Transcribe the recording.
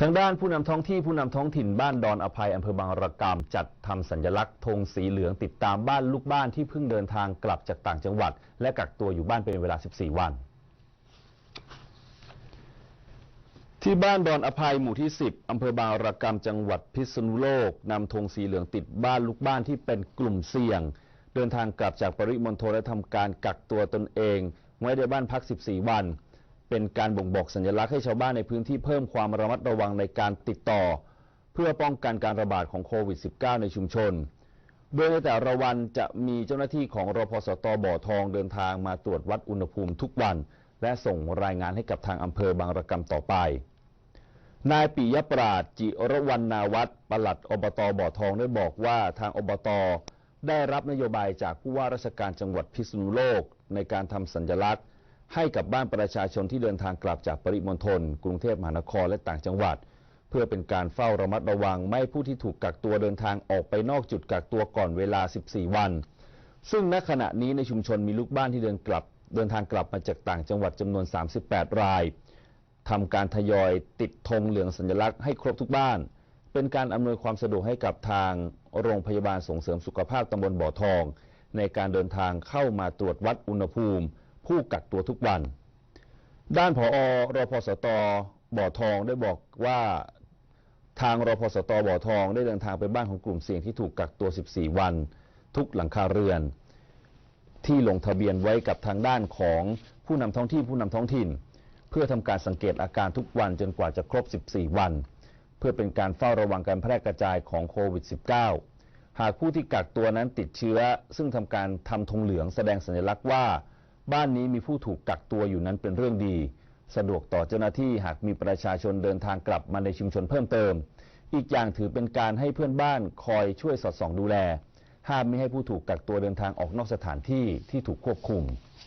ทางด้านผู้นำท้องที่ผู้นำท้องถิ่นบ้านดอนอภัยอำเภอบางระกำจัดทำสัญลักษณ์ธงสีเหลืองติดตามบ้านลูกบ้านที่เพิ่งเดินทางกลับจากต่างจังหวัด และกักตัวอยู่บ้านเป็นเวลา 14 วัน ที่บ้านดอนอภัยหมู่ที่ 10อำเภอบางระกำจังหวัดพิษณุโลกนำธงสีเหลืองติดบ้านลูกบ้านที่เป็นกลุ่มเสี่ยง เดินทางกลับจากปริมณฑลและทำการกักตัวตนเอง ไว้ในบ้านพัก 14 วัน เป็นการบ่งบอกสัญลักษณ์ให้ชาวบ้านในพื้นที่เพิ่มความระมัดระวังในการติดต่อ เพื่อป้องกันการระบาดของโควิด -19 ในชุมชน โดยในแต่ละวันจะมีเจ้าหน้าที่ของรพสตบ่อทองเดินทางมาตรวจวัดอุณหภูมิทุกวัน และส่งรายงานให้กับทางอำเภอบางระกำต่อไปนายปิยปราดจิรวรรณาวัฒน์ปลัดอบตบ่อทองได้บอกว่าทางอบต ได้รับนโยบายจากผู้ว่าราชการจังหวัดพิษณุโลก ในการทำสัญลักษณ์ ให้กับบ้านประชาชนที่เดินทางกลับจากปริมณฑลกรุงเทพมหานครและต่างจังหวัด เพื่อเป็นการเฝ้าระมัดระวัง ไม่ผู้ที่ถูกกักตัวเดินทางออกไปนอกจุดกักตัวก่อนเวลา 14 วัน ซึ่งณขณะนี้ในชุมชนมีลูกบ้านที่เดินกลับ เดินทางกลับมาจากต่างจังหวัดจำนวน 38 รายทำการทยอยติดธงเหลืองสัญลักษณ์ให้ครบทุกบ้าน เป็นการอำนวยความสะดวกให้กับทางโรงพยาบาลส่งเสริมสุขภาพตำบลบ่อทอง ในการเดินทางเข้ามาตรวจวัดอุณหภูมิ ผู้กักตัวทุกวัน ด้านผอรพสตบ่อทองได้บอกว่าทางรพสตบ่อทองได้เดินทางไปบ้านของกลุ่มเสี่ยงที่ถูกกักตัว 14 วัน ทุกหลังคาเรือน ที่ลงทะเบียนไว้กับทางด้านของผู้นำท้องที่ผู้นำท้องถิ่น เพื่อทำการสังเกตอาการทุกวันจนกว่าจะครบ 14 วัน เพื่อเป็นการเฝ้าระวังการแพร่กระจายของโควิด -19 หากผู้ที่กักตัวนั้นติดเชื้อ ซึ่งทำการทำธงเหลืองแสดงสัญลักษณ์ว่า บ้านนี้มีผู้ถูกกักตัวอยู่นั้นเป็นเรื่องดี สะดวกต่อเจ้าหน้าที่หากมีประชาชนเดินทางกลับมาในชุมชนเพิ่มเติม อีกอย่างถือเป็นการให้เพื่อนบ้านคอยช่วยสอดส่องดูแล ห้ามไม่ให้ผู้ถูกกักตัวเดินทางออกนอกสถานที่ที่ถูกควบคุม